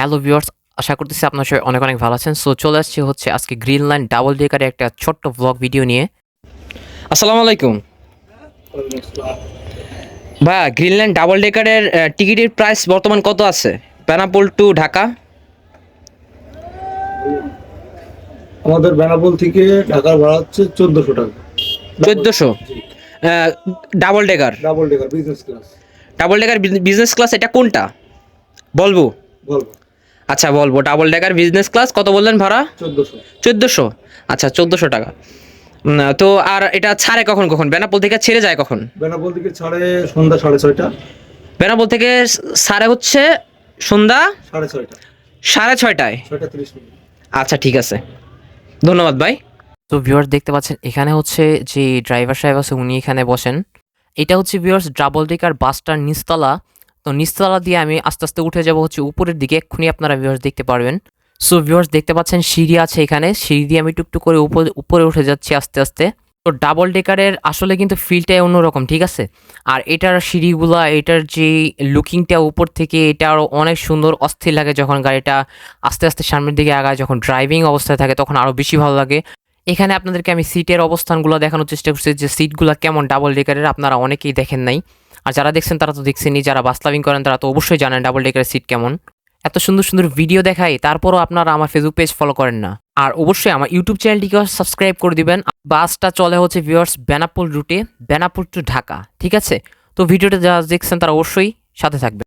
Hello viewers আশা করতেছি আপনার সবাই অনেক অনেক ভালো আছেন। সো চলে আসছি হচ্ছে আজকে গ্রিন লাইন ডাবল ডেকারের একটা ছোট্ট ব্লগ ভিডিও নিয়ে। আসসালামু আলাইকুম। ভাইয়া গ্রিন লাইন ডাবল ডেকারের টিকিটের প্রাইস বর্তমান কত আছে? বেনাপোল টু ঢাকা আমাদের বেনাপোল থেকে ঢাকার ভাড়া হচ্ছে চোদ্দশো টাকা। চোদ্দোশো? Double decker double decker business class double decker business class এটা কোনটা? বলব। বলব। আচ্ছা বলব। ডাবল ডেকার বিজনেস ক্লাস কত বললেন ভাড়া? চোদ্দশো। চোদ্দোশো? আচ্ছা চোদ্দোশো টাকা। তো আর এটা ছাড়ে কখন কখন? বেনাপোল থেকে ছেড়ে যায় কখন? বেনাপোল থেকে ছাড়ে সন্ধ্যা সাড়ে ছয়টা। বেনাপোল থেকে সাড়ে হচ্ছে সন্ধ্যা সাড়ে ছয়টা। সাড়ে ছয়টায়? ছয়টা আচ্ছা ঠিক আছে। ধন্যবাদ ভাই। তো ভিউয়ার্স দেখতে পাচ্ছেন এখানে হচ্ছে যে ড্রাইভার সাহেব আছে উনি এখানে বসেন। এটা হচ্ছে ভিউয়ার্স ডাবল ডেকার বাসটার নিচতলা। তো নিচতলা দিয়ে আমি আস্তে আস্তে উঠে যাব হচ্ছে উপরের দিকে। এক্ষুনি আপনারা ভিউয়ার্স দেখতে পারবেন। সো ভিউয়ার্স দেখতে পাচ্ছেন সিঁড়ি আছে এখানে। সিঁড়ি দিয়ে আমি টুকটুক করে উপরে উপরে উঠে যাচ্ছি আস্তে আস্তে। তো ডাবল ডেকারের আসলে কিন্তু ফিলটাই অন্যরকম, ঠিক আছে? আর এটার সিঁড়িগুলা, এটার যে লুকিংটা উপর থেকে, এটা আরও অনেক সুন্দর, অস্থির লাগে যখন গাড়িটা আস্তে আস্তে সামনের দিকে আগায়। যখন ড্রাইভিং অবস্থায় থাকে, তখন আরও বেশি ভালো লাগে। এখানে আপনাদেরকে আমি সিটের অবস্থানগুলো দেখানোর চেষ্টা করছি যে সিটগুলো কেমন ডাবল ডেকারের আপনারা অনেকেই দেখেন নাই। আর যারা দেখছেন তারা তো দেখছেনই, যারা বাস লাভিং করেন তারা তো অবশ্যই জানেন ডাবল ডেকারের সিট কেমন। এত সুন্দর সুন্দর ভিডিও দেখাই তারপরও আপনারা আমার ফেসবুক পেজ ফলো করেন না। আর অবশ্যই আমার ইউটিউব চ্যানেলটিকেও সাবস্ক্রাইব করে দিবেন। বাসটা চলে হচ্ছে ভিউয়ার্স বেনাপুল রুটে বেনাপুল টু ঢাকা, ঠিক আছে? তো ভিডিওটা যারা দেখছেন তারা অবশ্যই সাথে থাকবেন।